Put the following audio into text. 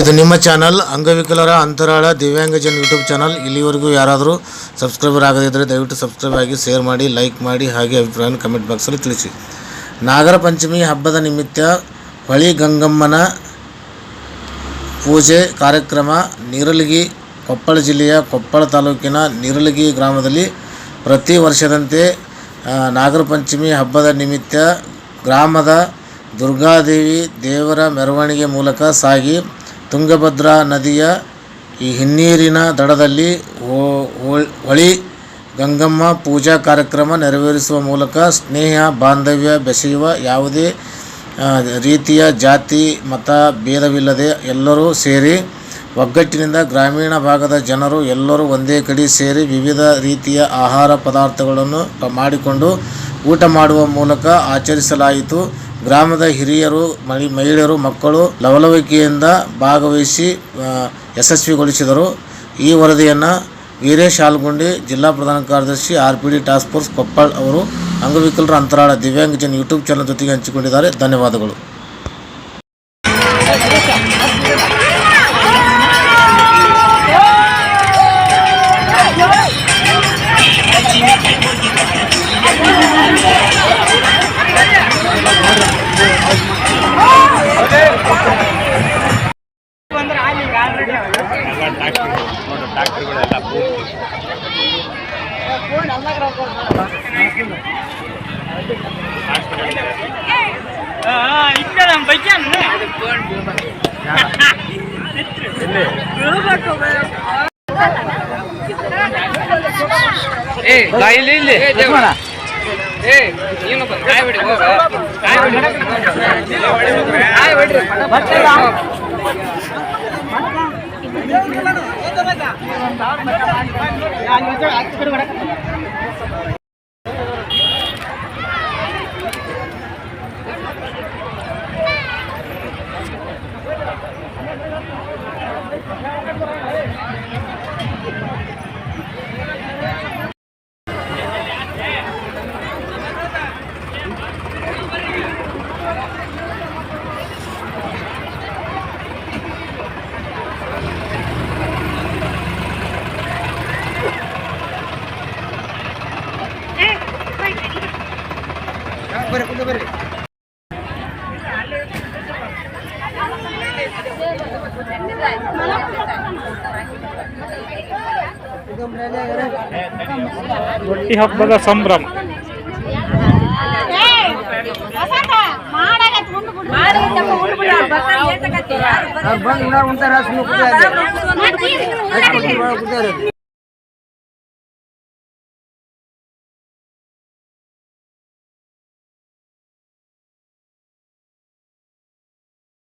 ಇದು ನಿಮ್ಮ ಚಾನಲ್. ಅಂಗವಿಕಲರ ಅಂತರಾಳ ದಿವ್ಯಾಂಗಜನ್ ಯೂಟ್ಯೂಬ್ ಚಾನಲ್. ಇಲ್ಲಿವರೆಗೂ ಯಾರಾದರೂ ಸಬ್ಸ್ಕ್ರೈಬರ್ ಆಗದಿದ್ದರೆ ದಯವಿಟ್ಟು ಸಬ್ಸ್ಕ್ರೈಬ್ ಆಗಿ, ಶೇರ್ ಮಾಡಿ, ಲೈಕ್ ಮಾಡಿ ಹಾಗೆ ಅಭಿಪ್ರಾಯವನ್ನು ಕಮೆಂಟ್ ಬಾಕ್ಸಲ್ಲಿ ತಿಳಿಸಿ. ನಾಗರ ಪಂಚಮಿ ಹಬ್ಬದ ನಿಮಿತ್ತ ಹೊಳಿ ಗಂಗಮ್ಮನ ಪೂಜೆ ಕಾರ್ಯಕ್ರಮ ನೀರಲಗಿ, ಕೊಪ್ಪಳ ಜಿಲ್ಲೆಯ ಕೊಪ್ಪಳ ತಾಲೂಕಿನ ನೀರಲಗಿ ಗ್ರಾಮದಲ್ಲಿ ಪ್ರತಿ ವರ್ಷದಂತೆ ನಾಗರ ಪಂಚಮಿ ಹಬ್ಬದ ನಿಮಿತ್ತ ಗ್ರಾಮದ ದುರ್ಗಾದೇವಿ ದೇವರ ಮೆರವಣಿಗೆ ಮೂಲಕ ಸಾಗಿ ತುಂಗಭದ್ರಾ ನದಿಯ ಈ ಹಿನ್ನೀರಿನ ದಡದಲ್ಲಿ ಹೊಳಿ ಗಂಗಮ್ಮ ಪೂಜಾ ಕಾರ್ಯಕ್ರಮ ನೆರವೇರಿಸುವ ಮೂಲಕ ಸ್ನೇಹ, ಬಾಂಧವ್ಯ ಬೆಸೆಯುವ ಯಾವುದೇ ರೀತಿಯ ಜಾತಿ, ಮತ, ಭೇದವಿಲ್ಲದೆ ಎಲ್ಲರೂ ಸೇರಿ ಒಗ್ಗಟ್ಟಿನಿಂದ ಗ್ರಾಮೀಣ ಭಾಗದ ಜನರು ಎಲ್ಲರೂ ಒಂದೇ ಕಡೆ ಸೇರಿ ವಿವಿಧ ರೀತಿಯ ಆಹಾರ ಪದಾರ್ಥಗಳನ್ನು ಮಾಡಿಕೊಂಡು ಊಟ ಮಾಡುವ ಮೂಲಕ ಆಚರಿಸಲಾಯಿತು. ಗ್ರಾಮದ ಹಿರಿಯರು ಮಹಿ ಮಹಿಳೆಯರು, ಮಕ್ಕಳು ಲವಲವಿಕೆಯಿಂದ ಭಾಗವಹಿಸಿ ಯಶಸ್ವಿಗೊಳಿಸಿದರು. ಈ ವರದಿಯನ್ನು ವೀರೇಶ್ ಹಾಲ್ಗುಂಡಿ ಜಿಲ್ಲಾ ಪ್ರಧಾನ ಕಾರ್ಯದರ್ಶಿ R P D task force Koppal ಅವರು ಅಂಗವಿಕಲರ ಅಂತರಾಳ ದಿವ್ಯಾಂಗಜನ್ ಯೂಟ್ಯೂಬ್ ಚಾನಲ್ ಜೊತೆಗೆ ಹಂಚಿಕೊಂಡಿದ್ದಾರೆ. ಧನ್ಯವಾದಗಳು. ಎಲ್ಲ ಟ್ಯಾಕ್ಟ್ರಿಗಳು ನೋಡಿ ಟ್ಯಾಕ್ಟ್ರಿಗಳೆಲ್ಲ ಏ ಇಲ್ಲಿ ಇಲ್ಲಿ ಏ ಏನಪ್ಪ ಕಾಯಿ ಬಿಡಿ ಕಾಯಿ ಬಿಡಿ ಕಾಯಿ ಬಿಡಿ ಹತ್ತು ಕಾಯಿ ಬರ್ರಿ. ರೊಟ್ಟಿ ಹಬ್ಬದ ಸಂಭ್ರಮ. ಬಂದು ಉಂಟಾರ ಸುಮ್ಮನೆ